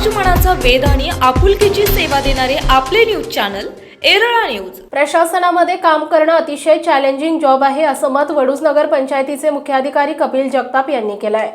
समाज मनाचा वेध आणि आपुलकीची सेवा देणारे आपले न्यूज चॅनल एरळा न्यूज. प्रशासनामध्ये काम करणं अतिशय चॅलेंजिंग जॉब आहे असं मत वडूज नगर पंचायतीचे मुख्याधिकारी कपिल जगताप यांनी केलं आहे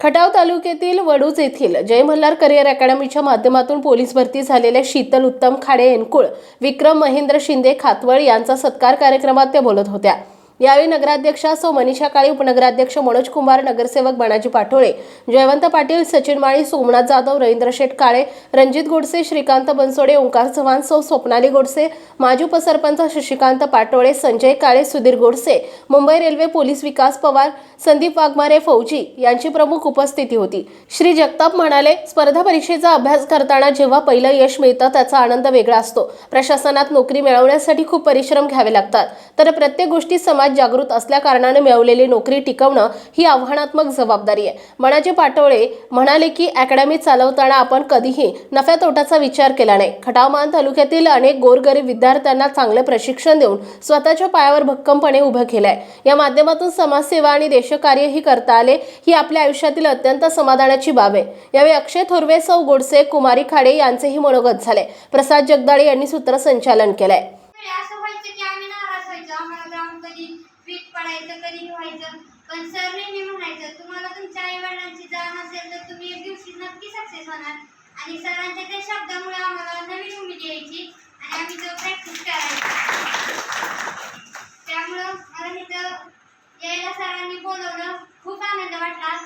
खटाव तालुक्यातील वडूज येथील जय मल्हार करिअर अकॅडमीच्या माध्यमातून पोलीस भरती झालेले शीतल उत्तम खाडे एनकुळ विक्रम महेंद्र शिंदे खातवळ यांचा सत्कार कार्यक्रमात त्या बोलत होत्या. यावेळी नगराध्यक्षा सौ मनीषा काळे उपनगराध्यक्ष मनोज कुमार नगरसेवक बणाजी पाटोळे जयवंत पाटील सचिन माळी सोमनाथ जाधव रवींद्र शेठ काळे रणजित गोडसे श्रीकांत बनसोडे ओंकार चव्हाण सौ स्वप्नाली गोडसे माजी उपसरपंच शशिकांत पाटोळे संजय काळे सुधीर गोडसे मुंबई रेल्वे पोलीस विकास पवार संदीप वाघमारे फौजी यांची प्रमुख उपस्थिती होती. श्री जगताप म्हणाले स्पर्धा परीक्षेचा अभ्यास करताना जेव्हा पहिलं यश मिळतं त्याचा आनंद वेगळा असतो. प्रशासनात नोकरी मिळवण्यासाठी खूप परिश्रम घ्यावे लागतात. तर प्रत्येक गोष्टी समाज जागृत असल्याकारणाने मिळवलेली नोकरी टिकवणं ही आव्हानात्मक जबाबदारी आहे. मनाचे पाटोळे म्हणाले की अकॅडमी चालवताना आपण कधीही नफ्या तोट्याचा विचार केला नाही. खटावमान तालुक्यातील अनेक गोरगरीब विद्यार्थ्यांना चांगले प्रशिक्षण देऊन स्वतःच्या पायावर भक्कमपणे उभं केलंय. या माध्यमातून समाजसेवा आणि देशकार्यही करता आले ही आपल्या आयुष्यातील अत्यंत समाधानाची बाब आहे. यावेळी अक्षय थोरवे सौ गोडसे कुमारी खाडे यांचेही मनोगत झाले. प्रसाद जगदाळे यांनी सूत्रसंचालन केलंय तरी असं व्हायचं की आम्ही नाराज व्हायचो आम्हाला ग्राउंड कधी वीक पडायचं कधी व्हायचं पण सर नेहमी म्हणायचं तुम्हाला तुमच्या आई वडिलांची जाण असेल तर तुम्ही एक दिवशी नक्की सक्सेस होणार. आणि सरांच्या त्या शब्दामुळे आम्हाला नवीन उमेद यायची आणि आम्ही तो प्रॅक्टिस करायचो. त्यामुळं मला तिथं यायला सरांनी बोलवलं. खूप आनंद वाटला.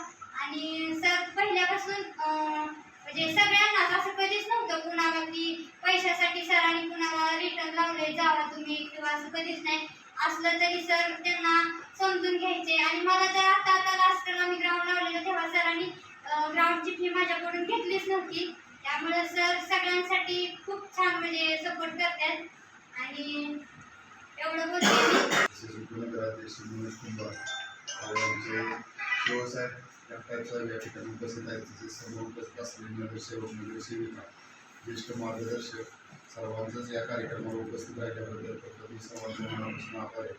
आणि सर पहिल्यापासून म्हणजे सगळ्यांनाच असं कधीच नव्हतं कुणाला की पैशासाठी सरांनी कुणाला रिटर्न लावले जावा तुम्ही किंवा असं कधीच नाही. असलं तरी सर त्यांना समजून घ्यायचे. आणि मला तर आता आता लास्ट आम्ही ग्राउंड लावलेलं तेव्हा सरांनी ग्राउंडची फी माझ्याकडून घेतलीच नव्हती. त्यामुळे सर सगळ्यांसाठी खूप छान म्हणजे सपोर्ट करतात. आणि एवढं बोलते मी. तसेच या ठिकाणी उपस्थित आहेत. तिथे समोर उपस्थित असलेले नगरसेवक नगरसेविका ज्येष्ठ मार्गदर्शक सर्वांचंच या कार्यक्रमाला उपस्थित राहिल्याबद्दल फक्त मी सर्वांच्या मनापासून आभार आहे.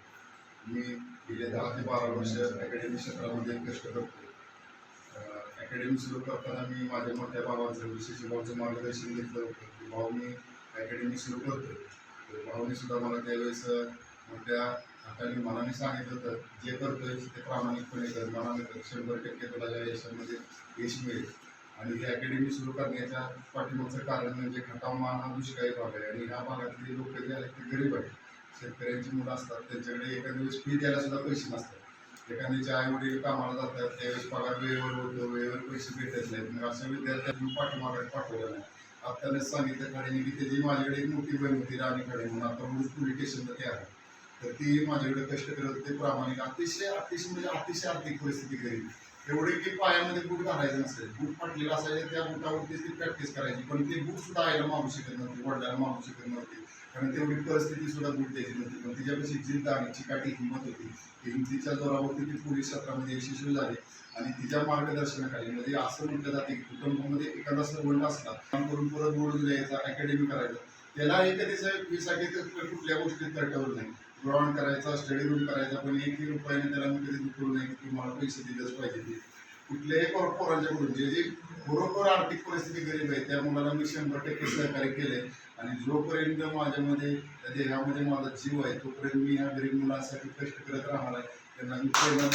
मी गेले दहा ते बारा वर्ष अकॅडमी क्षेत्रामध्ये कष्ट करतो अकॅडमी सुरू करताना मी माझ्या मोठ्या भावाचं विशेष भावाचं मार्गदर्शन घेतलं होतं. की भाऊ मी अकॅडमी सुरू करतो तर भाऊने सुद्धा मला त्यावेळेस मोठ्या हाताने मनाने सांगितलं होतं जे करतोय ते प्रामाणिकपणे कर. मनाने कर. शंभर टक्के तुला या यशामध्ये यश मिळेल. आणि ही अकॅडमी सुरू करण्याच्या पाठिंबाचं कारण म्हणजे खटावमान हा दुष्काळी भाग आहे. आणि ह्या भागातले लोक जे आहेत ते गरीब आहेत. शेतकऱ्यांची मुलं असतात. त्यांच्याकडे एखाद्या वेळेस फी द्यायला सुद्धा पैसे नसतात. एखाद्याचे आई वडील कामाला जातात. त्यावेळेस पगार वेळेवर होतो. वेळेवर पैसे भेटत नाहीत. मग अशा विद्यार्थ्यांनी पाठीमागे पाठवलं नाही. आत्ताने सांगितलं खाडीने की त्याची माझ्याकडे एक मोठी बहीण होती राणी खाडे म्हणून आता म्हणून पोलीस स्टेशनला ते आहे. तर ती माझ्याकडे कष्ट करत होते. प्रामाणिक अतिशय अतिशय म्हणजे अतिशय आर्थिक परिस्थिती गरीब. एवढे की पायामध्ये बूट घालायचं नसेल. बूट फाटलेलं असायचे त्या बुटावरतीच ती प्रॅक्टिस करायची. पण ते बूट सुद्धा आईला मागू शकत नव्हते वडिलांना मागू शकत नव्हते. कारण तेवढी परिस्थिती सुद्धा बूट द्यायची नव्हती. पण तिच्यापेक्षा जिद्द आणि चिकाटी हिंमत होती. हिमतीच्या जोरावरती ती पोलीस क्षेत्रामध्ये यशस्वी झाली. आणि तिच्या मार्गदर्शनाखाली म्हणजे असं म्हटलं जाते की कुटुंबामध्ये एखादा सर्वंट असला काम करून परत बोलून द्यायचा अकॅडमी करायचं त्याला एखाद्याच्या फीसाठी कुठल्या गोष्टीत तटवलं नाही. ग्राउंड करायचा स्टडी रूम करायचा पण एकही रुपयाने त्याला मी कधी दुखवलं नाही की तुम्हाला पैसे दिलेच पाहिजे ते. कुठल्याही पोरांच्याकडून जे जे बरोबर आर्थिक परिस्थिती गरीब आहे त्या मुलाला मी शंभर टक्के सहकार्य केले आणि जोपर्यंत माझ्यामध्ये म्हणजे देहामध्ये माझा जीव आहे तोपर्यंत मी ह्या गरीब मुलांसाठी कष्ट करत राहणार आहे त्यांना मी प्रेरणा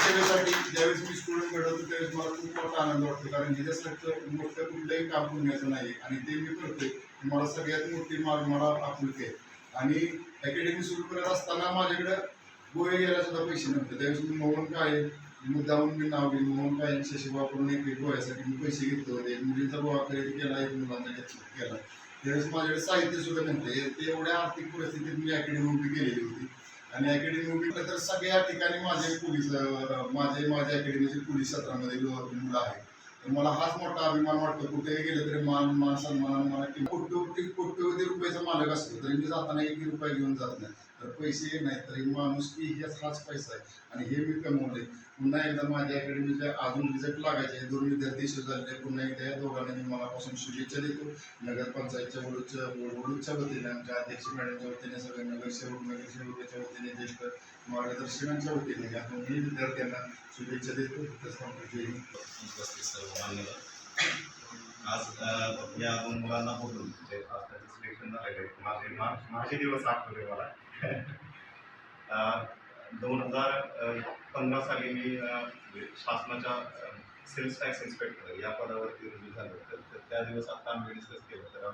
सेवेसाठी ज्यावेळेस मी स्टुडंट घडवतो त्यावेळेस मला खूप मोठा आनंद वाटतो. कारण ह्याच्यासारखं मोठं कुठलंही काम पुण्याचं नाही. आणि ते मी करतोय. मला सगळ्यात मोठी माग मला आपुलकी आहे. आणि अकॅडमी सुरू करत असताना माझ्याकडं गोळे घ्यायला सुद्धा पैसे नव्हते. त्यावेळेस मी मोहन काय मुद्दाहून मी नाव घेईन. मोहन काय शशी वापरून एक गोव्यासाठी गोळ्यासाठी मी पैसे घेतले होते. एक मुलींचा गोळा खरेदी केला एक मुलांचा घेतला केला. त्यावेळेस माझ्याकडे साहित्य सुद्धा नव्हते. ते एवढ्या आर्थिक परिस्थितीत मी अकॅडमी उभी केलेली होती. आणि अकॅडमी उभी केलं तर सगळ्या ठिकाणी माझे पोलीस माझे माझ्या अकॅडमीचे पोलीस सत्रामध्ये मुलं आहेत. मला हाच मोठा अभिमान वाटतो. कुठेही गेलं तरी मान मान सन्मान मला की कोट्यवधी कोट्यवधी रुपयाचा मालक असतो तरी मी जाताना एक रुपया घेऊन जात नाही. तर पैसे नाही तरी माणूस की हेच हाच पैसा आहे. आणि हे मी कमवले पुन्हा एकदा माझ्या अकॅडमीच्या अजून रिझल्ट लागायचे दोन विद्यार्थी यशस्वी झाले पुन्हा एकदा या दोघांनी मनापासून शुभेच्छा देतो. नगरपंचायतच्या वडूच्या वडूच्या वतीने आमच्या अध्यक्ष मॅडमच्या वतीने सगळे नगरसेवक नगरसेवकाच्या वतीने ज्येष्ठ मार्गदर्शकांच्या वतीने या दोन्ही विद्यार्थ्यांना शुभेच्छा देतो उपस्थित सर्व मान्यवर आज या दोन मुलांना बोलून सिलेक्शन झालेलं आहे माझे माझे दिवस आठवले मला. दोन हजार पंधरा साली मी शासनाच्या सेल्स टॅक्स इन्स्पेक्टर या पदावरती रुजू झालो. तर तर त्या दिवस आता आम्ही डिस्कस केलं. तर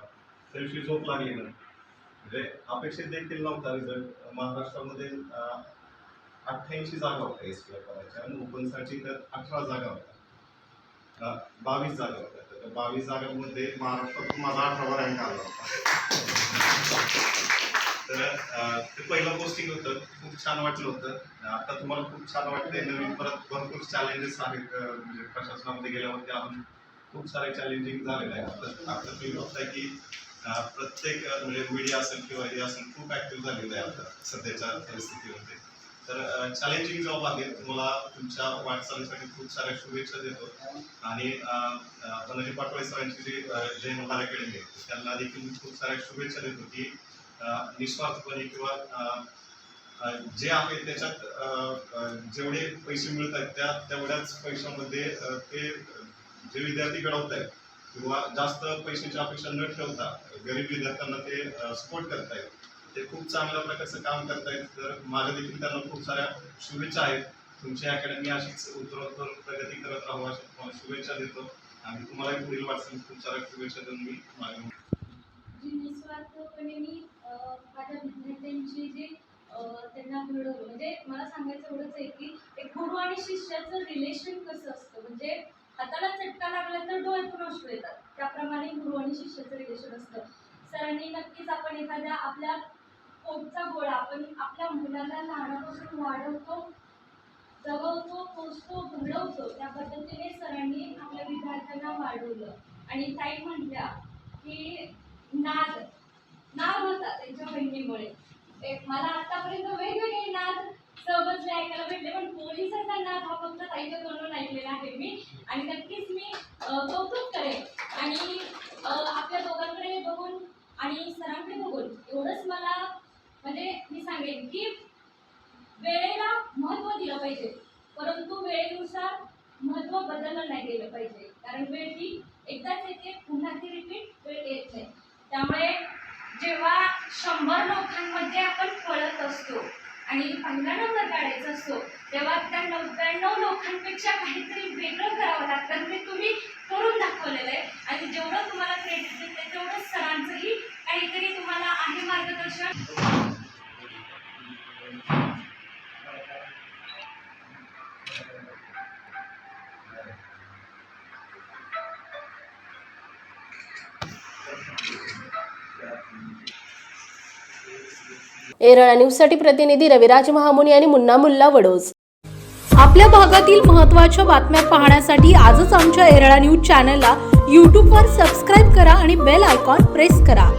सेल्फी झोप लागली ना. म्हणजे अपेक्षित देखील नव्हता रिझल्ट महाराष्ट्रामध्ये अठ्ठ्याऐंशी जागा होत्या एस टी करायच्या आणि ओपनसाठी तर अठरा जागा होत्या. बावीस जागा होत्या. तर बावीस जागांमध्ये महाराष्ट्रातून माझा अठरावा रँक आला होता. तर ते पहिलं पोस्टिंग होतं. खूप छान वाटलं होतं. आता तुम्हाला खूप छान वाटतंय. नवीन परत भरपूर चॅलेंजेस आहेत म्हणजे प्रशासनामध्ये गेल्यावरती अजून खूप सारे चॅलेंजिंग झालेलं आहे आता आता फील होत आहे की प्रत्येक म्हणजे मीडिया असेल किंवा हे असेल खूप ऍक्टिव्ह झालेलं आहे आता सध्याच्या परिस्थितीमध्ये. तर चॅलेंजिंग जॉब आहे. तुम्हाला तुमच्या वाटचालीसाठी खूप साऱ्या शुभेच्छा देतो. आणि धनजी पाटोळे सरांची जी जय मल्हार अकॅडमी आहे त्यांना देखील मी खूप साऱ्या शुभेच्छा देतो की निस्वार्थपणे किंवा जे आहे त्याच्यात जेवढे पैसे मिळत आहेत त्या तेवढ्याच पैशामध्ये ते जे विद्यार्थी घडवत आहेत किंवा जास्त पैशाची अपेक्षा न ठेवता गरीब विद्यार्थ्यांना ते सपोर्ट करतायत. ते खूप चांगल्या प्रकारचं काम करतायत. तर माझ्या देखील त्यांना खूप साऱ्या शुभेच्छा आहेत. तुमची अकॅडमी अशीच उत्तरोत्तर प्रगती करत राहू अशा तुम्हाला शुभेच्छा देतो. आणि तुम्हाला पुढील वाटचालीस खूप साऱ्या शुभेच्छा देऊन मी माझ्या निस्वार्थपणे मी माझ्या विद्यार्थ्यांची जी त्यांना घडवलं म्हणजे मला सांगायचं एवढंच आहे की एक गुरु आणि शिष्याचं रिलेशन कसं असतं? म्हणजे हाताला चटका लागला तर डोळ्यातून अश्रू येतात. त्याप्रमाणे गुरु आणि शिष्याचं रिलेशन असतं. सरांनी नक्कीच आपण एखाद्या आपल्या पोटचा गोळा. आपण आपल्या मुलाला लहानापासून वाढवतो जगवतो पोचतो घडवतो त्या पद्धतीने सरांनी आपल्या विद्यार्थ्यांना वाढवलं. आणि ताई म्हटल्या की नाद नाद होता त्यांच्या बहिणीमुळे. एक मला आतापर्यंत वेगवेगळे नाद सहबजले ऐकायला भेटले पण पोलिसांचा नाद हा फक्त ताईच्या तोंडून ऐकलेला आहे मी. आणि नक्कीच मी कौतुक करेन. आणि आपल्या दोघांकडे बघून आणि सरांकडे बघून एवढंच मला म्हणजे मी सांगेन की वेळेला महत्त्व दिलं पाहिजे. परंतु वेळेनुसार महत्त्व बदललं नाही गेलं पाहिजे. कारण वेळ ही एकदाच येते पुन्हा ती रिपीट वेळ येत नाही. त्यामुळे जेव्हा शंभर लोकांमध्ये आपण पळत असतो आणि पहिला नंबर काढायचा असतो तेव्हा त्या नव्याण्णव लोकांपेक्षा काहीतरी वेगळं करावं लागतं. ते तुम्ही करून दाखवलेलं आहे. आणि जेवढं तुम्हाला क्रेडिट देते तेवढं सरांचंही काहीतरी तुम्हाला आहे मार्गदर्शन. एरळा न्यूजसाठी प्रतिनिधी रविराज महामुनी आणि मुन्ना मुल्ला वडोज. आपल्या भागातील महत्त्वाच्या बातम्या पाहण्यासाठी आजच आमच्या एरळा न्यूज चॅनलला यूट्यूबवर सबस्क्राईब करा आणि बेल आयकॉन प्रेस करा.